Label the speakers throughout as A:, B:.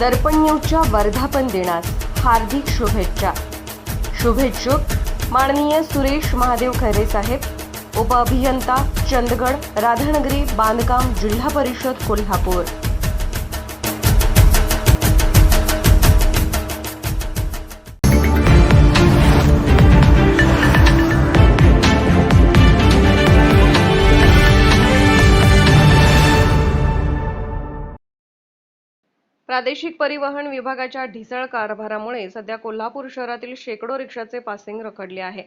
A: दर्पण न्यूजच्या वर्धापन दिनास हार्दिक शुभेच्छा. शुभेच्छुक माननीय सुरेश महादेव खैरे साहेब उपअभियंता चंदगड राधानगरी बांधकाम जिल्हा परिषद कोल्हापूर. प्रादेशिक परिवहन विभागाच्या ढिसळ कारभारामुळे सध्या कोल्हापूर शहरातील शेकडो रिक्षाचे पासिंग रखडले आहे.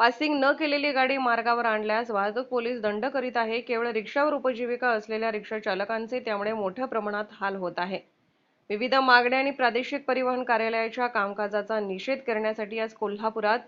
A: पासिंग न केलेली गाडी मार्गावर आणल्यास वाहतूक पोलीस दंड करीत आहे. केवळ रिक्षावर उपजीविका असलेल्या रिक्षा चालकांचे त्यामुळे मोठ्या प्रमाणात हाल होत आहे. विविध मागण्या आणि प्रादेशिक परिवहन कार्यालयाच्या कामकाजाचा निषेध करण्यासाठी आज कोल्हापुरात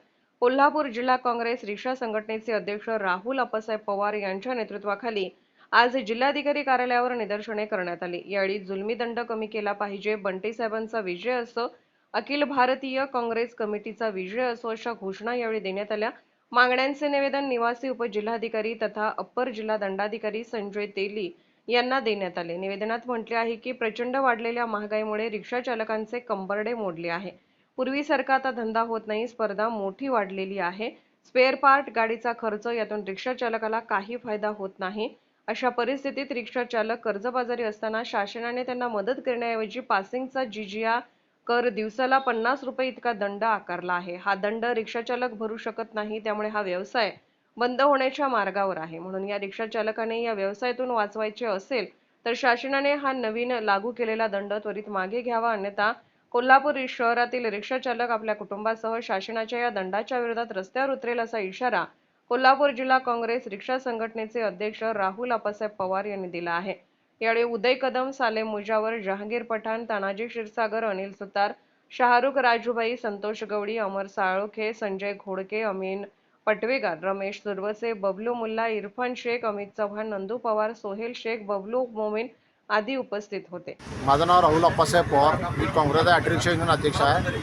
A: कोल्हापूर जिल्हा काँग्रेस रिक्षा संघटनेचे अध्यक्ष राहुल अप्पासाहेब पवार यांच्या नेतृत्वाखाली आज जिल्हाधिकारी कार्यालयावर निदर्शने करण्यात आली. यावेळी जुलमी दंड कमी केला पाहिजे बंटी साहेबांचा विजय असो अखिल भारतीय काँग्रेस कमिटीचा विजय असो अशा घोषणा यावेळी देण्यात आल्या. मागण्यांचे निवेदन निवासी उपजिल्हाधिकारी तथा अप्पर जिल्हा दंडाधिकारी संजय तेली यांना देण्यात आले. निवेदनात म्हटले आहे की प्रचंड वाढलेल्या महागाईमुळे रिक्षा चालकांचे कंबरडे मोडले आहे. पूर्वीसारखा आता धंदा होत नाही स्पर्धा मोठी वाढलेली आहे. स्पेअर पार्ट गाडीचा खर्च यातून रिक्षा चालकाला काही फायदा होत नाही. अशा परिस्थितीत रिक्षा चालक कर्जबाजारी असताना शासनाने त्यांना मदत करण्याऐवजी पासिंगचा जिजिया कर दिवसाला पन्नास रुपये इतका दंड आकारला आहे. हा दंड रिक्षाचालक भरू शकत नाही त्यामुळे हा व्यवसाय बंद होण्याच्या मार्गावर आहे. म्हणून या रिक्षाचालकाने या व्यवसायातून वाचवायचे असेल तर शासनाने हा नवीन लागू केलेला दंड त्वरित मागे घ्यावा. अन्यथा कोल्हापूर शहरातील रिक्षाचालक आपल्या कुटुंबासह शासनाच्या या दंडाच्या विरोधात रस्त्यावर उतरेल असा इशारा कोल्हापूर जिल्हा काँग्रेस रिक्षा संघटनेचे अध्यक्ष राहुल अप्पासाहेब पवार यांनी दिला आहे. यावेळी उदय कदम सालेम मुजावर जहांगीर पठाण तानाजी क्षीरसागर अनिल सुतार शाहरुख राजूभाई संतोष गवडी अमर साळोखे संजय घोडके अमीन पटवेगार रमेश सुरवसे बबलू मुल्ला इरफान शेख अमित चव्हाण नंदू पवार सोहेल शेख बबलू मोमीन आदी उपस्थित होते.
B: माझं नाव राहुल अप्पासाहेब पवार. मी काँग्रेस ॲट्रिक्शन युनियन अध्यक्ष आहे.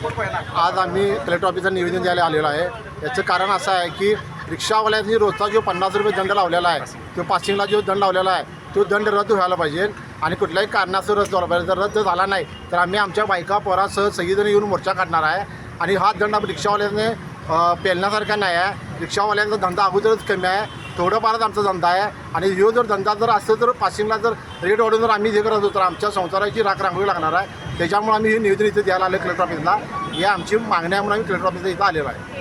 B: आज आम्ही कलेक्टर ऑफिसला निवेदन द्यायला आलेलो आहे. याचं कारण असं आहे की रिक्षावाल्यांनी रोजचा जो पन्नास रुपये दंड लावलेला आहे तो पासिंगला जो दंड लावलेला आहे तो दंड रद्द व्हायला पाहिजे. आणि कुठल्याही कारणासह रद्द व्हायला पाहिजे. जर रद्द झाला नाही तर आम्ही आमच्या बायका पोरासह सगळीजण येऊन मोर्चा काढणार आहे. आणि हा दंड रिक्षावाल्याने पेलण्यासारखा नाही आहे. रिक्षावाल्यांचा धंदा अगोदरच कमी आहे. थोडंफारच आमचा धंदा आहे. आणि ह्यो जर धंदा जर असं जर पासिंगला जर रेट वाढून जर आम्ही हे करत होतो तर आमच्या संसाराची राख रांगोळी लागणार आहे. त्याच्यामुळे आम्ही हे निवेदन इथे द्यायला आलं कलेक्टर ऑफिसला ही आमची मागणी म्हणून आम्ही कलेक्टर ऑफिसला इथं आलेलो आहे.